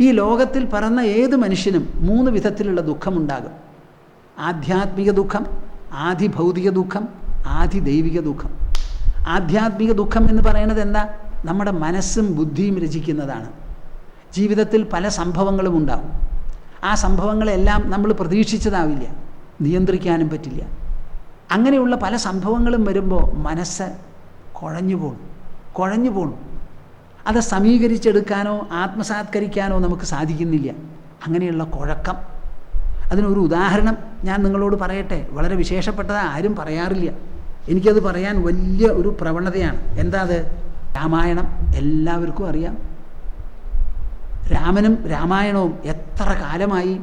ഈ ലോകത്തിൽ പറന്ന ഏത് മനുഷ്യനും മൂന്ന് വിധത്തിലുള്ള ദുഃഖമുണ്ടാകും. ആധ്യാത്മിക ദുഃഖം ആധിഭൗതിക ദുഃഖം ആദി ദൈവിക ദുഃഖം. ആധ്യാത്മിക ദുഃഖം എന്ന് പറയുന്നത് എന്താ? നമ്മുടെ മനസ്സും ബുദ്ധിയും രചിക്കുന്നതാണ്. ജീവിതത്തിൽ പല സംഭവങ്ങളും ഉണ്ടാവും. ആ സംഭവങ്ങളെല്ലാം നമ്മൾ പ്രതീക്ഷിച്ചതാവില്ല നിയന്ത്രിക്കാനും പറ്റില്ല. അങ്ങനെയുള്ള പല സംഭവങ്ങളും വരുമ്പോൾ മനസ്സ് കുഴഞ്ഞു പോണു കുഴഞ്ഞു പോണു അത് സമീകരിച്ചെടുക്കാനോ ആത്മസാത്കരിക്കാനോ നമുക്ക് സാധിക്കുന്നില്ല. അങ്ങനെയുള്ള കുഴക്കം. അതിനൊരു ഉദാഹരണം ഞാൻ നിങ്ങളോട് പറയട്ടെ. വളരെ വിശേഷപ്പെട്ടത് ആരും പറയാറില്ല. എനിക്കത് പറയാൻ വലിയ ഒരു പ്രവണതയാണ്. എന്താ അത്? രാമായണം എല്ലാവർക്കും അറിയാം. രാമനും രാമായണവും എത്ര കാലമായി?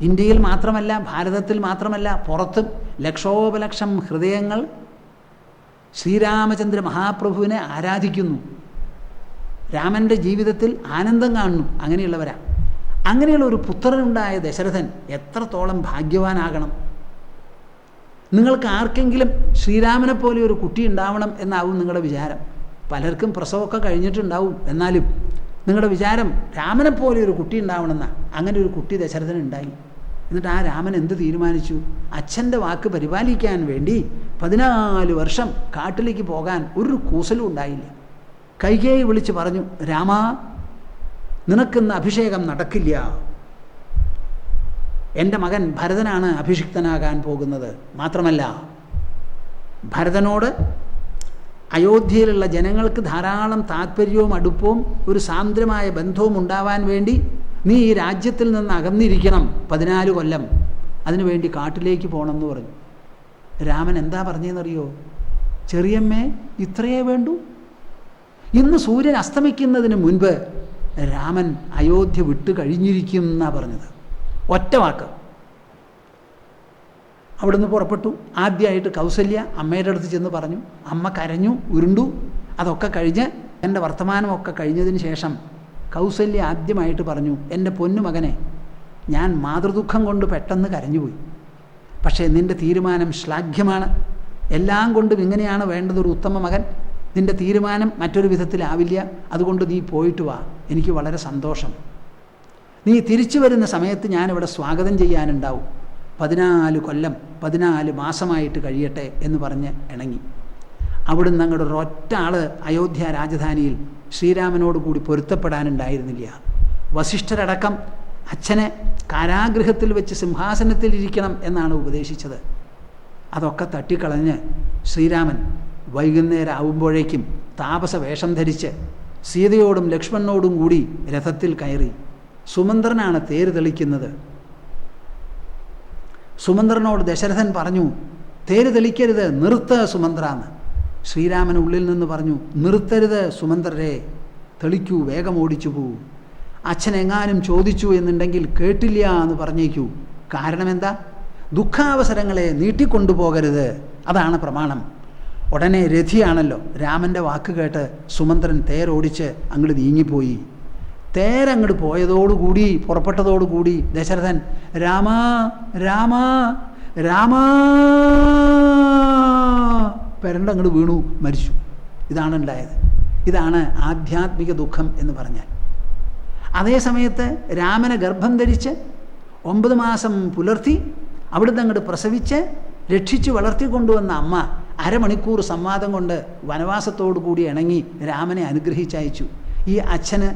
ഇന്ത്യയിൽ മാത്രമല്ല ഭാരതത്തിൽ മാത്രമല്ല പുറത്തും ലക്ഷോപലക്ഷം ഹൃദയങ്ങൾ ശ്രീരാമചന്ദ്ര മഹാപ്രഭുവിനെ ആരാധിക്കുന്നു. രാമന്റെ ജീവിതത്തിൽ ആനന്ദം കാണുന്നു. അങ്ങനെയുള്ളവരാ. അങ്ങനെയുള്ള ഒരു പുത്രനുണ്ടായ ദശരഥൻ എത്രത്തോളം ഭാഗ്യവാനാകണം? നിങ്ങൾക്ക് ആർക്കെങ്കിലും ശ്രീരാമനെ പോലെ ഒരു കുട്ടി ഉണ്ടാവണം എന്നാവും നിങ്ങളുടെ വിചാരം. പലർക്കും പ്രസവമൊക്കെ കഴിഞ്ഞിട്ടുണ്ടാവും. എന്നാലും നിങ്ങളുടെ വിചാരം രാമനെ പോലെ ഒരു കുട്ടി ഉണ്ടാവണമെന്നാണ് അങ്ങനെ ഒരു കുട്ടി ദശരഥൻ ഉണ്ടായി. എന്നിട്ട് ആ രാമൻ എന്ത് തീരുമാനിച്ചു? അച്ഛന്റെ വാക്ക് പരിപാലിക്കാൻ വേണ്ടി പതിനാല് വർഷം കാട്ടിലേക്ക് പോകാൻ ഒരു കൂസലും ഉണ്ടായില്ല. കൈകേയി വിളിച്ച് പറഞ്ഞു രാമ നിനക്കിന്ന് അഭിഷേകം നടക്കില്ല. എന്റെ മകൻ ഭരതനാണ് അഭിഷിക്തനാകാൻ പോകുന്നത്. മാത്രമല്ല ഭരതനോട് അയോധ്യയിലുള്ള ജനങ്ങൾക്ക് ധാരാളം താല്പര്യവും അടുപ്പവും ഒരു സാന്ദ്രമായ ബന്ധവും ഉണ്ടാവാൻ വേണ്ടി നീ ഈ രാജ്യത്തിൽ നിന്ന് അകന്നിരിക്കണം പതിനാല് കൊല്ലം. അതിനുവേണ്ടി കാട്ടിലേക്ക് പോകണമെന്ന് പറഞ്ഞു. രാമൻ എന്താ പറഞ്ഞതെന്നറിയോ ചെറിയമ്മേ ഇത്രയേ വേണ്ടൂ. ഇന്ന് സൂര്യൻ അസ്തമിക്കുന്നതിന് മുൻപ് രാമൻ അയോധ്യ വിട്ട് കഴിഞ്ഞിരിക്കും എന്നാണ് പറഞ്ഞത്. ഒറ്റ വാക്ക്. അവിടുന്ന് പുറപ്പെട്ടു. ആദ്യമായിട്ട് കൗസല്യ അമ്മയുടെ അടുത്ത് ചെന്ന് പറഞ്ഞു അമ്മ കരഞ്ഞു ഉരുണ്ടു അതൊക്കെ കഴിഞ്ഞ് എന്റെ വർത്തമാനമൊക്കെ കഴിഞ്ഞതിന് ശേഷം കൗസല്യ ആദ്യമായിട്ട് പറഞ്ഞു എന്റെ പൊന്നുമകനെ ഞാൻ മാതൃദുഃഖം കൊണ്ട് പെട്ടെന്ന് കരഞ്ഞുപോയി. പക്ഷേ നിന്റെ തീരുമാനം ശ്ലാഘ്യമാണ്. എല്ലാം കൊണ്ടും ഇങ്ങനെയാണ് വേണ്ടതൊരു ഉത്തമ മകൻ. നിന്റെ തീരുമാനം മറ്റൊരു വിധത്തിലാവില്ല. അതുകൊണ്ട് നീ പോയിട്ട് വാ. എനിക്ക് വളരെ സന്തോഷം. നീ തിരിച്ചു വരുന്ന സമയത്ത് ഞാനിവിടെ സ്വാഗതം ചെയ്യാനുണ്ടാവും. പതിനാല് കൊല്ലം പതിനാല് മാസമായിട്ട് കഴിയട്ടെ എന്ന് പറഞ്ഞ് ഇണങ്ങി. അവിടുന്ന് അങ്ങോട്ട് ഒരൊറ്റ ആൾ അയോധ്യ രാജധാനിയിൽ ശ്രീരാമനോട് കൂടി പൊരുത്തപ്പെടാനുണ്ടായിരുന്നില്ല. വസിഷ്ഠരടക്കം അച്ഛനെ കാരാഗ്രഹത്തിൽ വെച്ച് സിംഹാസനത്തിലിരിക്കണം എന്നാണ് ഉപദേശിച്ചത്. അതൊക്കെ തട്ടിക്കളഞ്ഞ് ശ്രീരാമൻ വൈകുന്നേരം ആവുമ്പോഴേക്കും താപസ വേഷം ധരിച്ച് സീതയോടും ലക്ഷ്മണനോടും കൂടി രഥത്തിൽ കയറി. സുമന്ത്രനാണ് തേര് തെളിക്കുന്നത്. സുമന്ത്രനോട് ദശരഥൻ പറഞ്ഞു തേര് തെളിക്കരുത് നിർത്ത സുമന്ത്രാന്ന്. ശ്രീരാമൻ ഉള്ളിൽ നിന്ന് പറഞ്ഞു നിർത്തരുത് സുമന്ത്രരെ തെളിക്കൂ വേഗം ഓടിച്ചു പോകൂ അച്ഛൻ എങ്ങാനും ചോദിച്ചു എന്നുണ്ടെങ്കിൽ കേട്ടില്ല എന്ന് പറഞ്ഞേക്കൂ. കാരണം എന്താ ദുഃഖാവസരങ്ങളെ നീട്ടിക്കൊണ്ടുപോകരുത്. അതാണ് പ്രമാണം. ഉടനെ രഥിയാണല്ലോ. രാമന്റെ വാക്ക് കേട്ട് സുമന്ത്രൻ തേരോടിച്ച് അങ്ങോട്ട് നീങ്ങിപ്പോയി. തേരങ്ങോട്ട് പോയതോടുകൂടി പുറപ്പെട്ടതോടുകൂടി ദശരഥൻ രാമ രാമ രാമ പെരണ്ട അങ്ങോട്ട് വീണു മരിച്ചു. ഇതാണ് ഉണ്ടായത്. ഇതാണ് ആധ്യാത്മിക ദുഃഖം എന്ന് പറഞ്ഞാൽ. അതേ സമയത്ത് രാമനെ ഗർഭം ധരിച്ച് ഒമ്പത് മാസം പുലർത്തി അവിടുന്ന് അങ്ങോട്ട് പ്രസവിച്ച് രക്ഷിച്ചു വളർത്തിക്കൊണ്ടുവന്ന അമ്മ അരമണിക്കൂർ സംവാദം കൊണ്ട് വനവാസത്തോടു കൂടി ഇണങ്ങി രാമനെ അനുഗ്രഹിച്ചയച്ചു. ഈ അച്ഛന്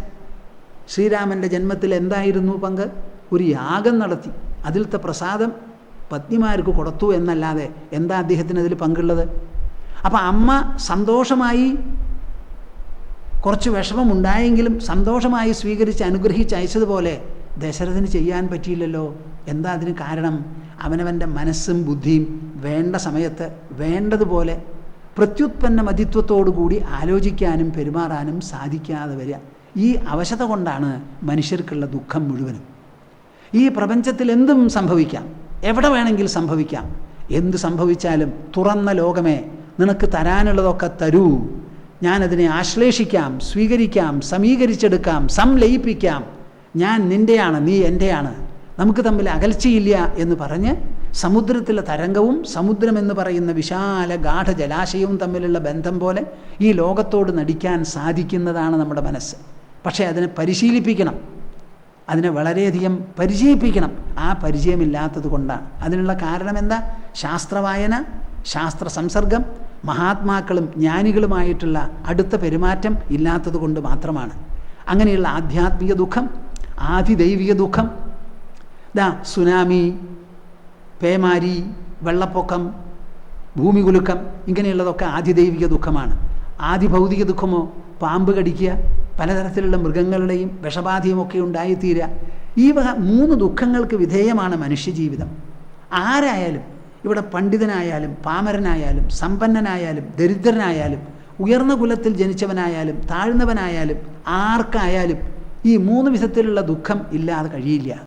ശ്രീരാമന്റെ ജന്മത്തിൽ എന്തായിരുന്നു പങ്ക്? ഒരു യാഗം നടത്തി. അതിലത്തെ പ്രസാദം പത്നിമാർക്ക് കൊടുത്തു എന്നല്ലാതെ എന്താ അദ്ദേഹത്തിന് അതിൽ പങ്കുള്ളത്? അപ്പം അമ്മ സന്തോഷമായി കുറച്ച് വിഷമമുണ്ടായെങ്കിലും സന്തോഷമായി സ്വീകരിച്ച് അനുഗ്രഹിച്ച് അയച്ചതുപോലെ ദശരഥന് ചെയ്യാൻ പറ്റിയില്ലല്ലോ. എന്താ അതിന് കാരണം? അവനവന്റെ മനസ്സും ബുദ്ധിയും വേണ്ട സമയത്ത് വേണ്ടതുപോലെ പ്രത്യുത്പന്ന മതിത്വത്തോടുകൂടി ആലോചിക്കാനും പെരുമാറാനും സാധിക്കാതെ വരിക. ഈ അവശത കൊണ്ടാണ് മനുഷ്യർക്കുള്ള ദുഃഖം മുഴുവനും. ഈ പ്രപഞ്ചത്തിൽ എന്തും സംഭവിക്കാം. എവിടെ വേണമെങ്കിൽ സംഭവിക്കാം. എന്ത് സംഭവിച്ചാലും തുറന്ന ലോകമേ നിനക്ക് തരാനുള്ളതൊക്കെ തരൂ. ഞാനതിനെ ആശ്ലേഷിക്കാം സ്വീകരിക്കാം സമീകരിച്ചെടുക്കാം സംലയിപ്പിക്കാം. ഞാൻ നിന്റെയാണ് നീ എന്റെയാണ് നമുക്ക് തമ്മിൽ അകൽച്ചയില്ല എന്ന് പറഞ്ഞ് സമുദ്രത്തിലെ തരംഗവും സമുദ്രമെന്ന് പറയുന്ന വിശാല ഗാഠ ജലാശയവും തമ്മിലുള്ള ബന്ധം പോലെ ഈ ലോകത്തോട് നടിക്കാൻ സാധിക്കുന്നതാണ് നമ്മുടെ മനസ്സ്. പക്ഷേ അതിനെ പരിശീലിപ്പിക്കണം. അതിനെ വളരെയധികം പരിചയിപ്പിക്കണം. ആ പരിചയമില്ലാത്തത് കൊണ്ടാണ്. അതിനുള്ള കാരണം എന്താ? ശാസ്ത്രവായന ശാസ്ത്ര സംസർഗം മഹാത്മാക്കളും ജ്ഞാനികളുമായിട്ടുള്ള അടുത്ത പെരുമാറ്റം ഇല്ലാത്തത് കൊണ്ട് മാത്രമാണ്. അങ്ങനെയുള്ള ആധ്യാത്മിക ദുഃഖം ആതിദൈവിക ദുഃഖം ദാ സുനാമി പേമാരി വെള്ളപ്പൊക്കം ഭൂമികുലുക്കം ഇങ്ങനെയുള്ളതൊക്കെ ആദിദൈവിക ദുഃഖമാണ്. ആദിഭൗതിക ദുഃഖമോ? പാമ്പ് കടിക്കുക പലതരത്തിലുള്ള മൃഗങ്ങളുടെയും വിഷബാധയുമൊക്കെ ഉണ്ടായിത്തീരുക. ഈ വക മൂന്ന് ദുഃഖങ്ങൾക്ക് വിധേയമാണ് മനുഷ്യജീവിതം. ആരായാലും ഇവിടെ പണ്ഡിതനായാലും പാമരനായാലും സമ്പന്നനായാലും ദരിദ്രനായാലും ഉയർന്ന കുലത്തിൽ ജനിച്ചവനായാലും താഴ്ന്നവനായാലും ആർക്കായാലും ഈ മൂന്ന് വിധത്തിലുള്ള ദുഃഖം ഇല്ലാതെ കഴിയില്ല.